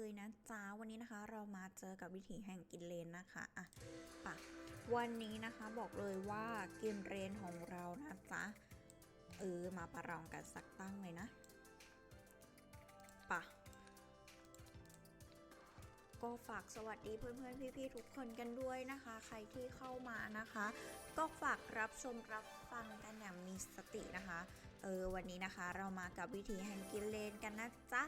เลยนะจ๊ะวันนี้นะคะ เรามาเจอกับวิถีแห่งกินเลนนะคะอะปะวันนี้นะคะบอกเลยว่ากินเรนของเรานะจ๊ะเออมาประลองกันสักตั้งเลยนะปะก็ฝากสวัสดีเพื่อนๆ พี่ๆ ทุกคนกันด้วยนะคะ ใครที่เข้ามานะคะ ก็ฝากรับชมรับฟังกันอย่างมีสตินะคะ เออวันนี้นะคะเรามากับวิถีแห่งกินเลนกันนะจ๊ะ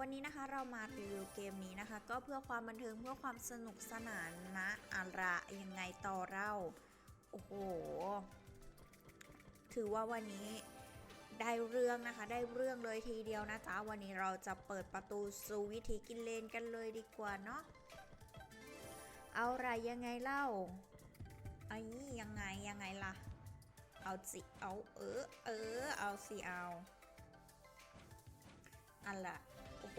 วันนี้นะคะเรามารีวิวเกมนี้นะคะ ก็เพื่อความบันเทิงเพื่อความสนุกสนานนะอะไรยังไงต่อเรา โอ้โห ถือว่าวันนี้ได้เรื่องนะคะ ได้เรื่องเลยทีเดียวนะจ๊ะวันนี้เราจะเปิดประตูสู่วิถีกินเลนกันเลยดีกว่าเนาะเอาไรยังไงเล่าไอ้นี่ยังไงยังไงล่ะ เอาสิเอาเออเออเอาสิเอาอันละ โห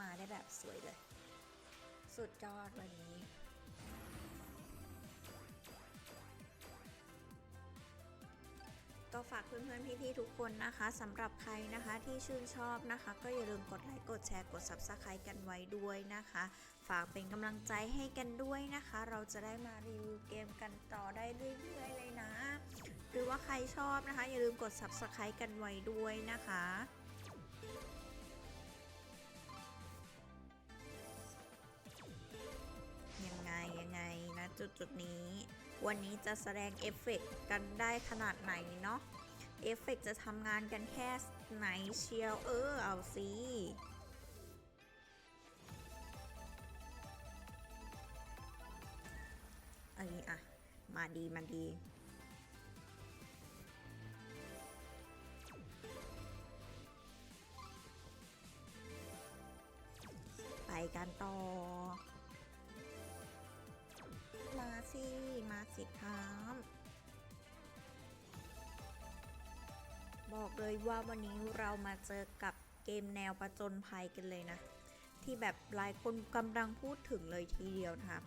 มาได้แบบสวยเลย สุดยอดวันนี้ก็ฝากเพื่อนๆพี่ๆทุกคนนะคะสำหรับใครนะคะที่ชื่นชอบนะคะ ก็อย่าลืมกดไลค์กดแชร์กด Subscribe กันไว้ด้วยนะคะ ฝากเป็นกำลังใจให้กันด้วยนะคะ เราจะได้มารีวิวเกมกันต่อได้เรื่อยๆเลยนะ หรือว่าใครชอบนะคะ อย่าลืมกด Subscribe กันไว้ด้วยนะคะ จุดจุดๆนี้ วันนี้จะแสดงเอฟเฟกต์กันได้ขนาดไหนเนาะเอฟเฟกต์จะทำงานกันแค่ไหนเชียวเออเอาสิอันนี้อะ มาดี มาดี ไปกันต่อ สิมาสิครับ บอกเลยว่าวันนี้เรามาเจอกับเกมแนวประจนภัยกันเลยนะ ที่แบบหลายคนกำลังพูดถึงเลยทีเดียวนะคะ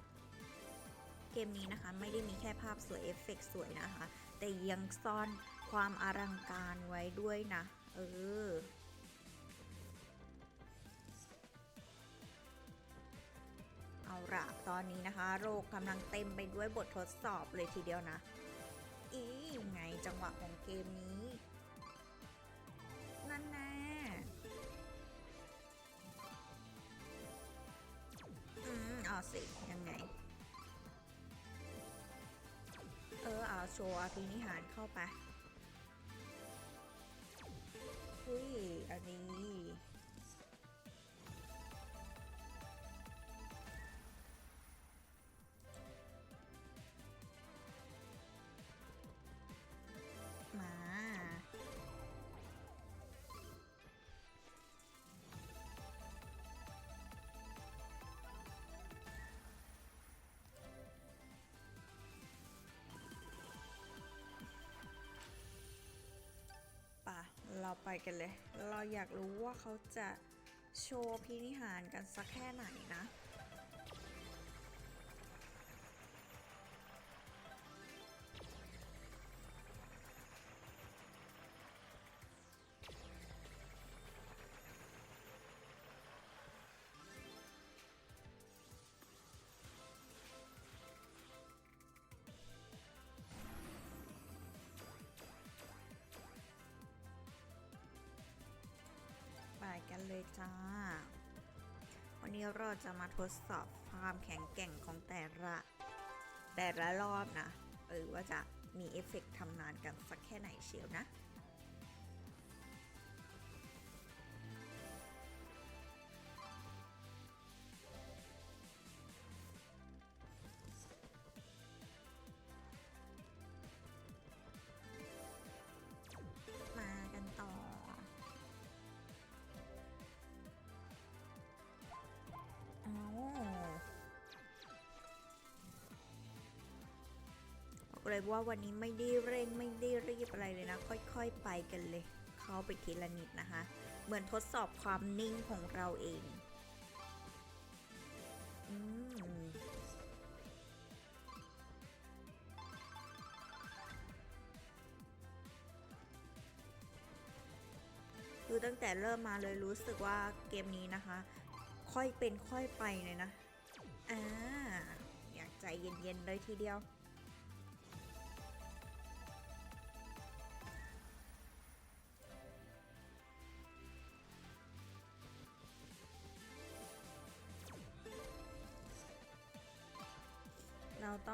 เกมนี้นะคะไม่ได้มีแค่ภาพสวยเอฟเฟกต์สวยนะคะ แต่ยังซ่อนความอลังการไว้ด้วยนะ เออ อนนี้นะคะ โรคกำลังเต็มไปด้วยบททดสอบเลยทีเดียวนะ อีไงจังหวะของเกมนี้ นั่นน่อืมเอาสิยังไง เออเอาโชว์อภินิหารเข้าไปอุ้ยอันนี้ ไปกันเลย เราอยากรู้ว่าเขาจะโชว์พินิหารกันสักแค่ไหนนะ จ้า วันนี้เราจะมาทดสอบความแข็งแกร่งของแต่ละ แต่ละรอบนะ เออว่าจะมีเอฟเฟกต์ทำงานกันสักแค่ไหนเชียวนะ เลยว่าวันนี้ไม่ได้เร่งไม่ได้รีบอะไรเลยนะ ค่อยๆไปกันเลย เข้าไปทีละนิดนะคะ เหมือนทดสอบความนิ่งของเราเองอืมคือคือตั้งแต่เริ่มมาเลยรู้สึกว่าเกมนี้นะคะ ค่อยเป็นค่อยไปเลยนะอ่าอยากใจเย็นๆเลยทีเดียว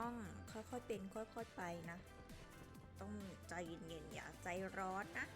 ต้องค่อยๆเป็นค่อยๆไปนะ ต้องใจเย็นๆอย่าใจร้อนนะ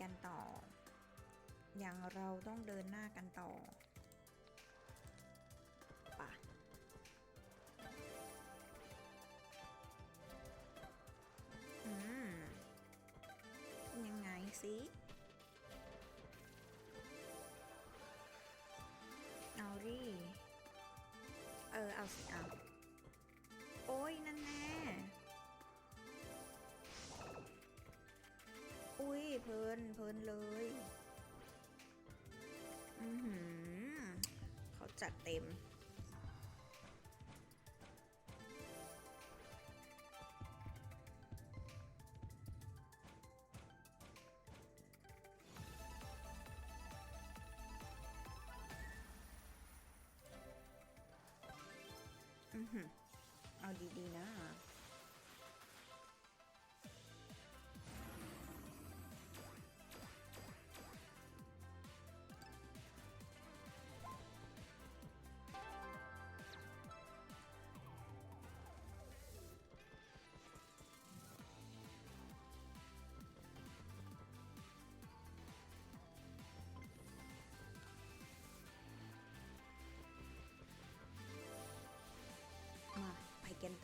กันต่อ อย่างเราต้องเดินหน้ากันต่อปะอืม ยังไงสิเอาดิ เออ เอาสิเอา จัดเต็ม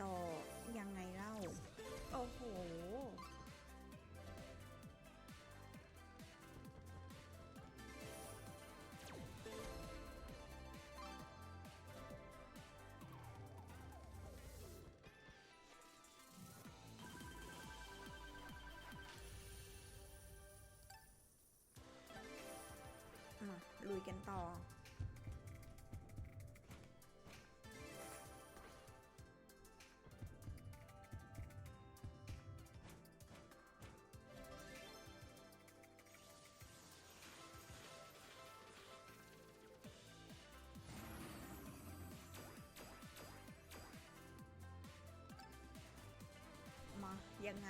ต่อ ยังไงเล่า โอ้โห ลุยกันต่อ ยังไง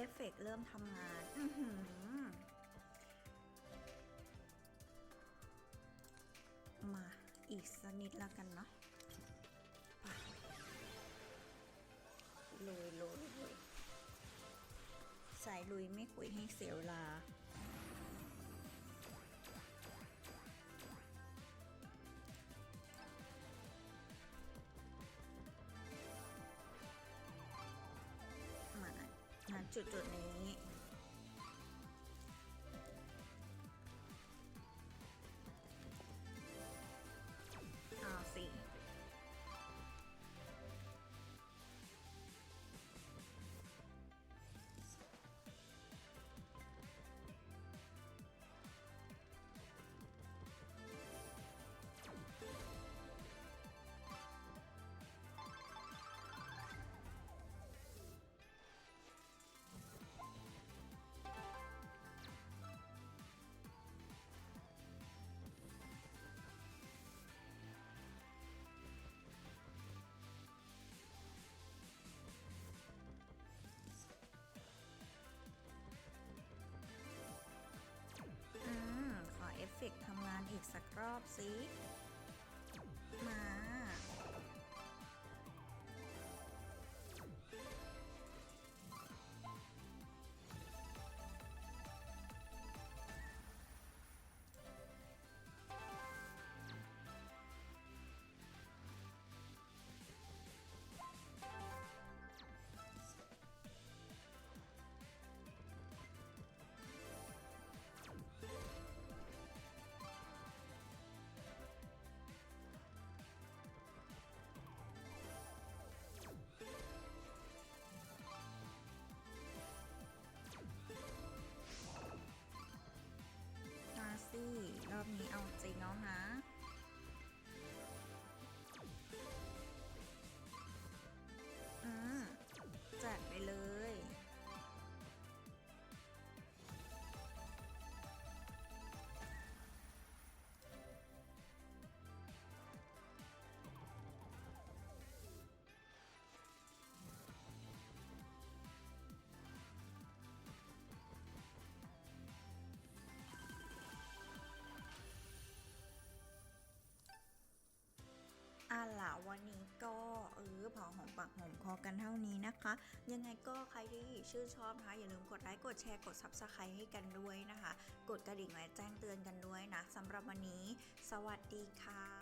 อเอฟเฟกเริ่มทำงาน อือหือ มาอีกสักนิดแล้วกันเนาะไปลุยลุยลุยสายลุยไม่คุยให้เสียเวลา จุดจุดๆนี้ อีกสักรอบสิมา อะล่ะวันนี้ก็เออพอหอมปากหอมคอกันเท่านี้นะคะ ยังไงก็ใครที่ชื่นชอบนะคะอย่าลืมกดไลค์กดแชร์กด s u b สไครต์ให้กันด้วยนะคะ กดกระดิ่งไว้แจ้งเตือนกันด้วยนะสำหรับวันนี้ สวัสดีค่ะ